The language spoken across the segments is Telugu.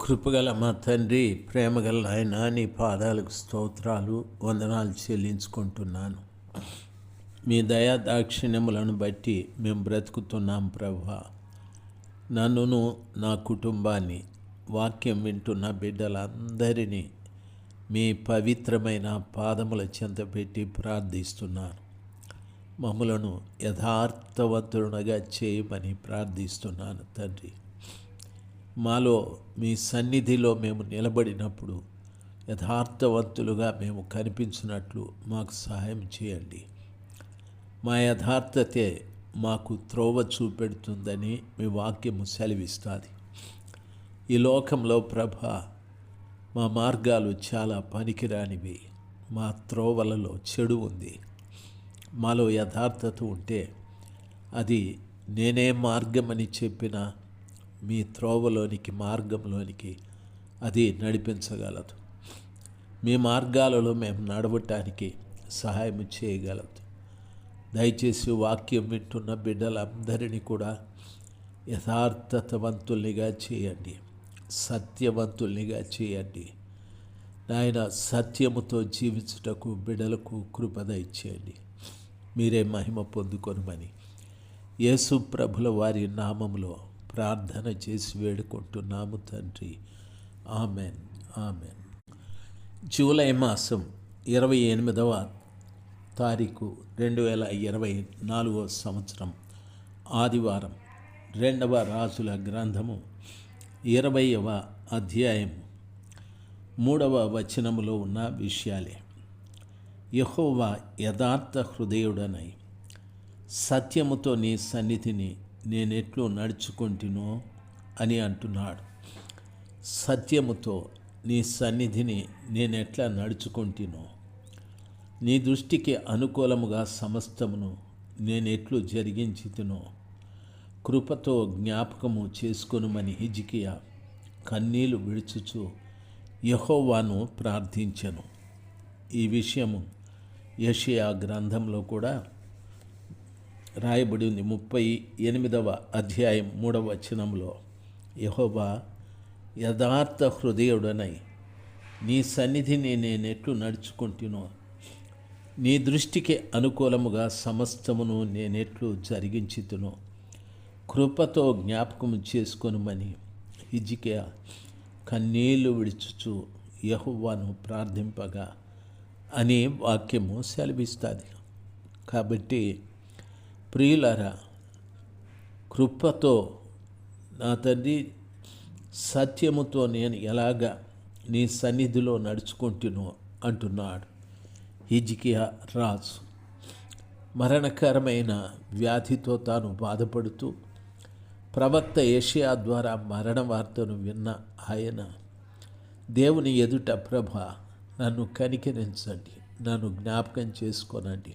కృపగల మా తండ్రి ప్రేమగల ఆయన నీ పాదాలకు స్తోత్రాలు వందనాలు చెల్లించుకుంటున్నాను. మీ దయా దాక్షిణ్యములను బట్టి మేము బ్రతుకుతున్నాం ప్రభా నన్నును నా కుటుంబాన్ని వాక్యం వింటున్న బిడ్డలందరినీ మీ పవిత్రమైన పాదముల చెంత పెట్టి ప్రార్థిస్తున్నాను. మమ్మలను యథార్థవంతునగా చేయమని ప్రార్థిస్తున్నాను తండ్రి. మాలో మీ సన్నిధిలో మేము నిలబడినప్పుడు యథార్థవంతులుగా మేము కనిపించినట్లు మాకు సహాయం చేయండి. మా యథార్థతే మాకు త్రోవ చూపెడుతుందని మీ వాక్యము సెలవిస్తుంది. ఈ లోకంలో ప్రభ మా మార్గాలు చాలా పనికిరానివి. మా త్రోవలలో చెడు ఉంది. మాలో యథార్థత ఉంటే అది నేనే మార్గమని చెప్పిన మీ త్రోవలోనికి మార్గంలోనికి అది నడిపించగలదు. మీ మార్గాలలో మేము నడవటానికి సహాయం చేయగలదు. దయచేసి వాక్యం వింటున్న బిడ్డలందరినీ కూడా యథార్థతవంతుల్నిగా చేయండి. సత్యవంతుల్నిగా చేయండి. నాయన సత్యముతో జీవించుటకు బిడలకు కృపద ఇచ్చేయండి మీరే మహిమ పొందుకొనమని. యేసు ప్రభుల వారి నామములో ప్రార్థన చేసి వేడుకుంటున్నాము తండ్రి. ఆమెన్. ఆమెన్. జూలై మాసం ఇరవై ఎనిమిదవ తారీఖు రెండు వేల ఇరవై నాలుగవ సంవత్సరం ఆదివారం రెండవ రాజుల గ్రంథము ఇరవైవ అధ్యాయం మూడవ వచనములో ఉన్న విషయాలే. యహోవా యథార్థ హృదయుడనై సత్యముతో నీ సన్నిధిని నేనెట్లు నడుచుకుంటునో అని అంటున్నాడు. సత్యముతో నీ సన్నిధిని నేనెట్లా నడుచుకుంటునో నీ దృష్టికి అనుకూలముగా సమస్తమును నేనెట్లు జరిగించితునో కృపతో జ్ఞాపకము చేసుకొనుమని హిజికియా కన్నీలు విడుచుచు యహోవాను ప్రార్థించెను. ఈ విషయము యషియా గ్రంథంలో కూడా రాయబడి ఉంది. ముప్పై ఎనిమిదవ అధ్యాయం మూడవ వచనంలో యహోబా యథార్థ హృదయుడనై నీ సన్నిధిని నేనెట్లు నడుచుకుంటునో. నీ దృష్టికి అనుకూలముగా సమస్తమును నేనెట్లు జరిగించుతును. కృపతో జ్ఞాపకము చేసుకొనుమని హిజికే కన్నీళ్ళు విడుచుచు యహువాను ప్రార్థింపగా అనే వాక్యము సెలవిస్తుంది. కాబట్టి ప్రియులరా కృపతో నా తండ్రి సత్యముతో నేను ఎలాగా నీ సన్నిధిలో నడుచుకుంటును అంటున్నాడు హిజికియా రాజు. మరణకరమైన వ్యాధితో తాను బాధపడుతూ ప్రవక్త ఏషియా ద్వారా మరణ వార్తను విన్న ఆయన దేవుని ఎదుట ప్రభ నన్ను కనికరించండి నన్ను జ్ఞాపకం చేసుకోనండి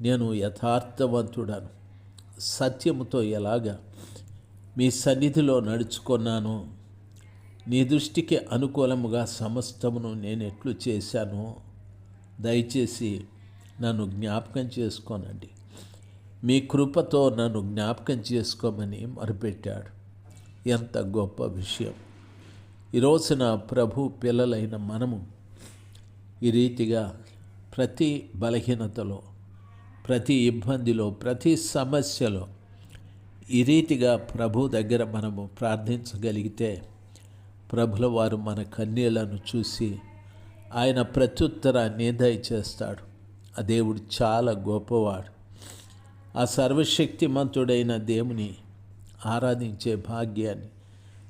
నేను యథార్థవంతుడను. సత్యముతో ఎలాగా? మీ సన్నిధిలో నడుచుకున్నాను. నీ దృష్టికి అనుకూలముగా సమస్తమును నేను ఎట్లు చేశానో దయచేసి నన్ను జ్ఞాపకం చేసుకోనండి. మీ కృపతో నన్ను జ్ఞాపకం చేసుకోమని మరుపెట్టాడు. ఎంత గొప్ప విషయం. ఈ రోజున ప్రభు పిల్లలైన మనము ఈ రీతిగా ప్రతి బలహీనతలో ప్రతి ఇబ్బందిలో ప్రతి సమస్యలో ఈ రీతిగా ప్రభు దగ్గర మనము ప్రార్థించగలిగితే ప్రభుల వారు మన కన్నీళ్ళను చూసి ఆయన ప్రత్యుత్తరాన్ని దయచేస్తాడు. ఆ దేవుడు చాలా గొప్పవాడు. ఆ సర్వశక్తిమంతుడైన దేవుని ఆరాధించే భాగ్యాన్ని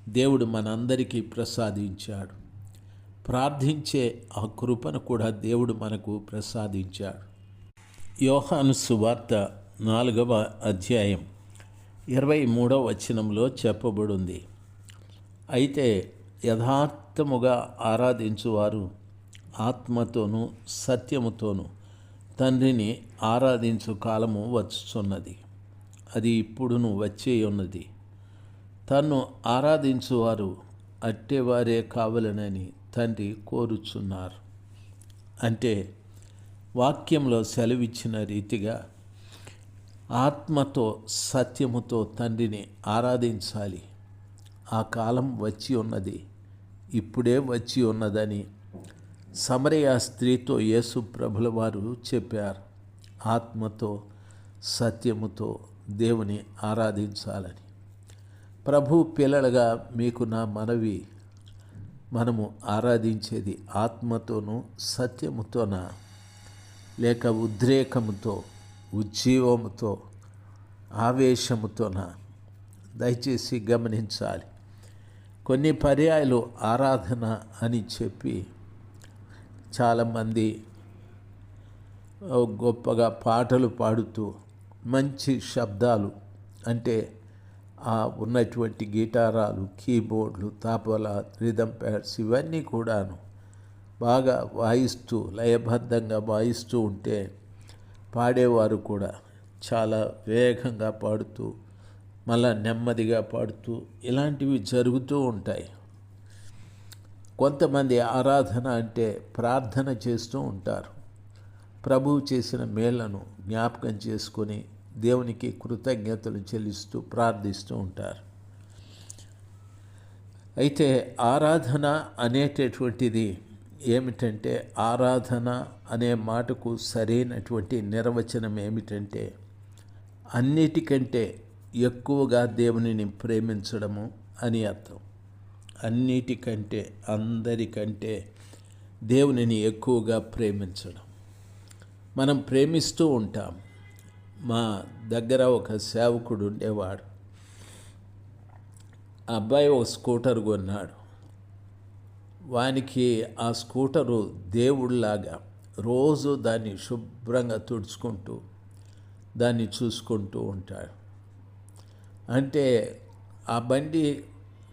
దేవుడు మనందరికీ ప్రసాదించాడు. ప్రార్థించే ఆ కృపను కూడా దేవుడు మనకు ప్రసాదించాడు. యోహాను సువార్త నాలుగవ అధ్యాయం ఇరవై మూడవ వచనంలో చెప్పబడింది. అయితే యథార్థముగా ఆరాధించువారు ఆత్మతోనూ సత్యముతోనూ తండ్రిని ఆరాధించు కాలము వచ్చుచున్నది. అది ఇప్పుడును వచ్చే ఉన్నది తన్ను ఆరాధించువారు అట్టేవారే కావాలనని తండ్రి కోరుచున్నారు. అంటే వాక్యంలో సెలవిచ్చిన రీతిగా ఆత్మతో సత్యముతో తండ్రిని ఆరాధించాలి. ఆ కాలం వచ్చి ఉన్నది. ఇప్పుడే వచ్చి ఉన్నదని సమరయ స్త్రీతో యేసు ప్రభుల వారు చెప్పారు. ఆత్మతో సత్యముతో దేవుని ఆరాధించాలని. ప్రభు పిల్లలుగా మీకు నా మనవి. మనము ఆరాధించేది ఆత్మతోనూ సత్యముతోన? లేక ఉద్రేకముతో ఉజ్జీవముతో ఆవేశముతోన? దయచేసి గమనించాలి. కొన్ని పర్యాయాలు ఆరాధన అని చెప్పి చాలామంది గొప్పగా పాటలు పాడుతూ మంచి శబ్దాలు అంటే ఆ ఉన్నటువంటి గిటారాలు కీబోర్డ్లు తాపల రిథం ప్యాడ్స్ ఇవన్నీ కూడాను బాగా వాయిస్తూ లయబద్ధంగా వాయిస్తూ ఉంటే పాడేవారు కూడా చాలా వేగంగా పాడుతూ మళ్ళా నెమ్మదిగా పాడుతూ ఇలాంటివి జరుగుతూ ఉంటాయి. కొంతమంది ఆరాధన అంటే ప్రార్థన చేస్తూ ఉంటారు. ప్రభువు చేసిన మేళ్ళను జ్ఞాపకం చేసుకొని దేవునికి కృతజ్ఞతలు చెల్లిస్తూ ప్రార్థిస్తూ ఉంటారు. అయితే ఆరాధన అనేటటువంటిది ఏమిటంటే ఆరాధన అనే మాటకు సరైనటువంటి నిర్వచనం ఏమిటంటే అన్నిటికంటే ఎక్కువగా దేవునిని ప్రేమించడము అని అర్థం. అన్నిటికంటే అందరికంటే దేవునిని ఎక్కువగా ప్రేమించడం. మనం ప్రేమిస్తూ ఉంటాం. మా దగ్గర ఒక సేవకుడు ఉండేవాడు. అబ్బాయి ఒక స్కూటర్ కొన్నాడు. వానికి ఆ స్కూటరు దేవుడిలాగా రోజు దాన్ని శుభ్రంగా తుడుచుకుంటూ దాన్ని చూసుకుంటూ ఉంటాడు. అంటే ఆ బండి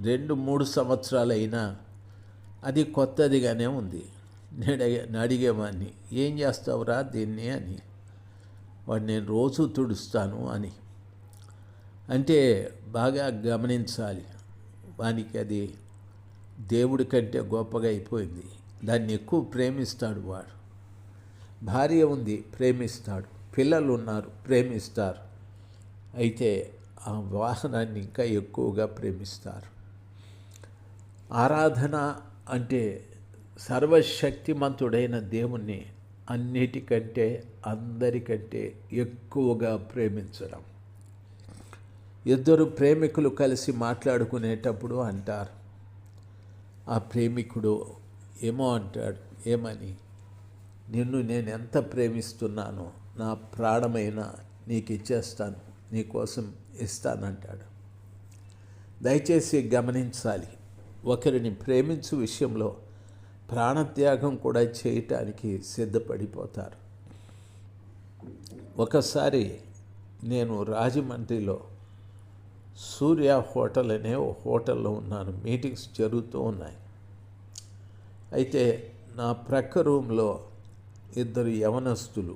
రెండు మూడు సంవత్సరాలైనా అది కొత్తదిగానే ఉంది. నేను అడిగేవాడిని ఏం చేస్తావురా దీన్ని? అని. వాడు నేను రోజు తుడుస్తాను అని. అంటే బాగా గమనించాలి. వానికి అది దేవుడి కంటే గొప్పగా అయిపోయింది. దాన్ని ఎక్కువ ప్రేమిస్తాడు వాడు. భార్య ఉంది ప్రేమిస్తాడు. పిల్లలు ఉన్నారు ప్రేమిస్తారు. అయితే ఆ వాహనాన్ని ఇంకా ఎక్కువగా ప్రేమిస్తారు. ఆరాధన అంటే సర్వశక్తిమంతుడైన దేవుణ్ణి అన్నిటికంటే అందరికంటే ఎక్కువగా ప్రేమించడం. ఇద్దరు ప్రేమికులు కలిసి మాట్లాడుకునేటప్పుడు అంటారు ఆ ప్రేమికుడు ఏమో అంటాడు ఏమని? నిన్ను నేను ఎంత ప్రేమిస్తున్నానో నా ప్రాణమైన నీకు ఇచ్చేస్తాను నీకోసం ఇస్తానంటాడు. దయచేసి గమనించాలి ఒకరిని ప్రేమించు విషయంలో ప్రాణత్యాగం కూడా చేయటానికి సిద్ధపడిపోతారు. ఒకసారి నేను రాజమండ్రిలో సూర్య హోటల్ అనే ఓ హోటల్లో ఉన్నాను. మీటింగ్స్ జరుగుతూ ఉన్నాయి. అయితే నా ప్రక్క రూమ్లో ఇద్దరు యవనస్తులు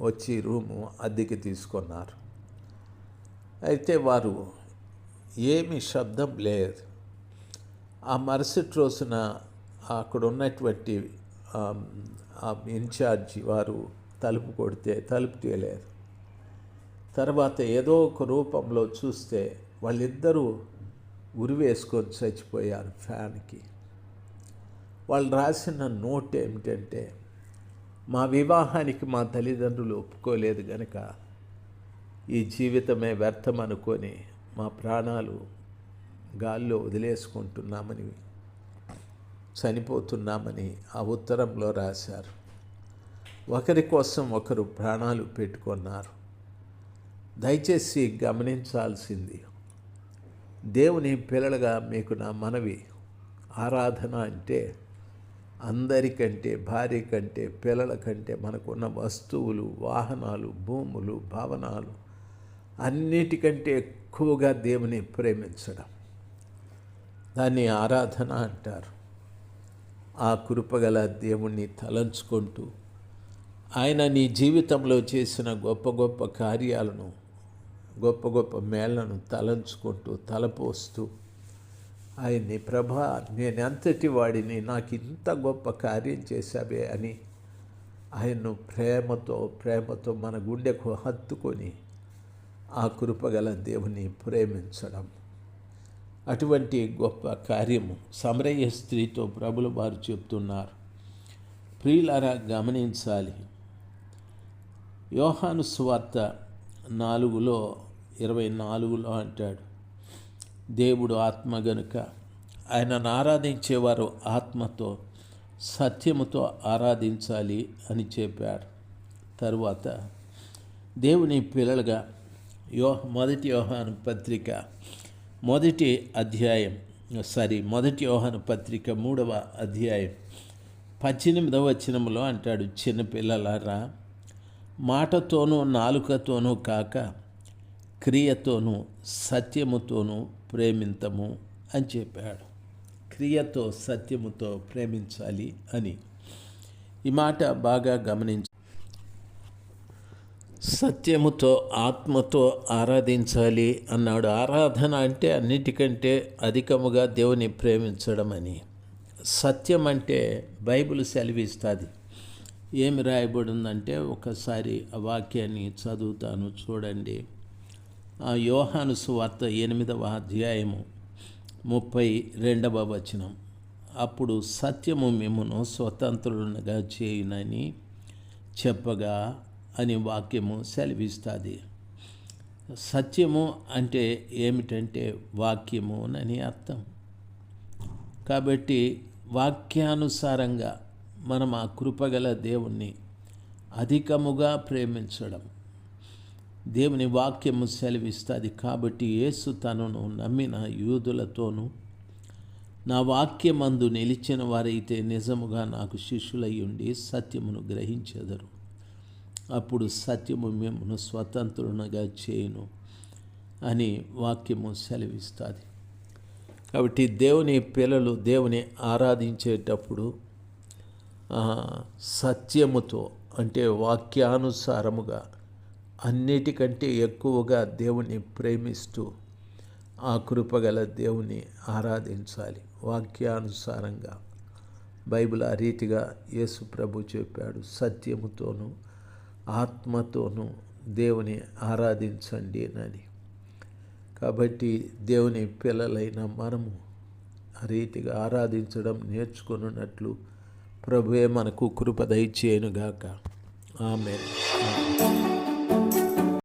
వచ్చి రూము అద్దెకి తీసుకున్నారు. అయితే వారు ఏమి శబ్దం లేదు. ఆ మరుసటి రోజున అక్కడ ఉన్నటువంటి ఇన్ఛార్జి వారు తలుపు కొడితే తలుపు తీయలేదు. తర్వాత ఏదో ఒక రూపంలో చూస్తే వాళ్ళిద్దరూ ఉరివేసుకొని చచ్చిపోయారు ఫ్యాన్కి. వాళ్ళు రాసిన నోట్ ఏమిటంటే మా వివాహానికి మా తల్లిదండ్రులు ఒప్పుకోలేదు కనుక ఈ జీవితమే వ్యర్థం అనుకొని మా ప్రాణాలు గాల్లో వదిలేసుకుంటున్నామని చనిపోతున్నామని ఆ ఉత్తరంలో రాశారు. ఒకరి కోసం ఒకరు ప్రాణాలు పెట్టుకున్నారు. దయచేసి గమనించాల్సింది దేవుని పిల్లలుగా మీకు నా మనవి ఆరాధన అంటే అందరికంటే భార్య కంటే పిల్లల కంటే మనకున్న వస్తువులు వాహనాలు భూములు భవనాలు అన్నిటికంటే ఎక్కువగా దేవుని ప్రేమించడం. దాన్ని ఆరాధన అంటారు. ఆ కృపగల దేవుణ్ణి తలంచుకుంటూ ఆయన నీ జీవితంలో చేసిన గొప్ప గొప్ప కార్యాలను గొప్ప గొప్ప మేళ్ళను తలంచుకుంటూ తలపోస్తూ ఆయన్ని ప్రభా నేను ఎంతటి వాడిని నాకు ఇంత గొప్ప కార్యం చేశావే అని ఆయన్ను ప్రేమతో ప్రేమతో మన గుండెకు హత్తుకొని ఆ కృపగల దేవుని ప్రేమించడం. అటువంటి గొప్ప కార్యము సమరయ్య స్త్రీతో ప్రభులు వారు చెప్తున్నారు. ప్రియులారా గమనించాలి. యోహాను స్వార్త నాలుగులో ఇరవై నాలుగులో అంటాడు. దేవుడు ఆత్మ గనుక ఆయనను ఆరాధించేవారు ఆత్మతో సత్యముతో ఆరాధించాలి అని చెప్పాడు. తరువాత దేవుని పిల్లలుగా యో మొదటి యోహాను పత్రిక మొదటి అధ్యాయం సారీ మొదటి యోహాను పత్రిక మూడవ అధ్యాయం పద్దెనిమిదవ వచనంలో అంటాడు చిన్నపిల్లలారా మాటతోనూ నాలుకతోనూ కాక క్రియతోనూ సత్యముతోనూ ప్రేమింతము అని చెప్పాడు. క్రియతో సత్యముతో ప్రేమించాలి అని. ఈ మాట బాగా గమనించ. సత్యముతో ఆత్మతో ఆరాధించాలి అన్నాడు. ఆరాధన అంటే అన్నిటికంటే అధికముగా దేవుని ప్రేమించడం అని. సత్యం అంటే బైబిల్ సెలవిస్తుంది. ఏమి రాయబడిందంటే ఒకసారి ఆ వాక్యాన్ని చదువుతాను చూడండి. యోహాను సువార్త ఎనిమిదవ అధ్యాయము ముప్పై రెండవ వచనం. అప్పుడు సత్యము మిమ్మను స్వతంత్రులుగా చేయునని చెప్పగా అని వాక్యము సెలవిస్తుంది. సత్యము అంటే ఏమిటంటే వాక్యము అని అర్థం. కాబట్టి వాక్యానుసారంగా మనం ఆ కృపగల దేవుణ్ణి అధికముగా ప్రేమించడం దేవుని వాక్యము సెలవిస్తుంది కాబట్టి యేసు తనను నమ్మిన యూదులతోనూ నా వాక్యమందు నిలిచిన వారైతే నిజముగా నాకు శిష్యులై ఉండి సత్యమును గ్రహించెదరు. అప్పుడు సత్యము మిమ్మను స్వతంత్రునిగా చేయను అని వాక్యము సెలవిస్తుంది. కాబట్టి దేవుని పిల్లలు దేవుని ఆరాధించేటప్పుడు సత్యముతో అంటే వాక్యానుసారముగా అన్నిటికంటే ఎక్కువగా దేవుని ప్రేమిస్తూ ఆ కృపగల దేవుని ఆరాధించాలి. వాక్యానుసారంగా బైబిల్ ఆ రీతిగా యేసు ప్రభు చెప్పాడు సత్యముతోనూ ఆత్మతోనూ దేవుని ఆరాధించండి అని. కాబట్టి దేవుని పిల్లలైన మనము ఆ రీతిగా ఆరాధించడం నేర్చుకున్నట్లు ప్రభువే మనకు కృప దయచేయనుగాక. ఆమె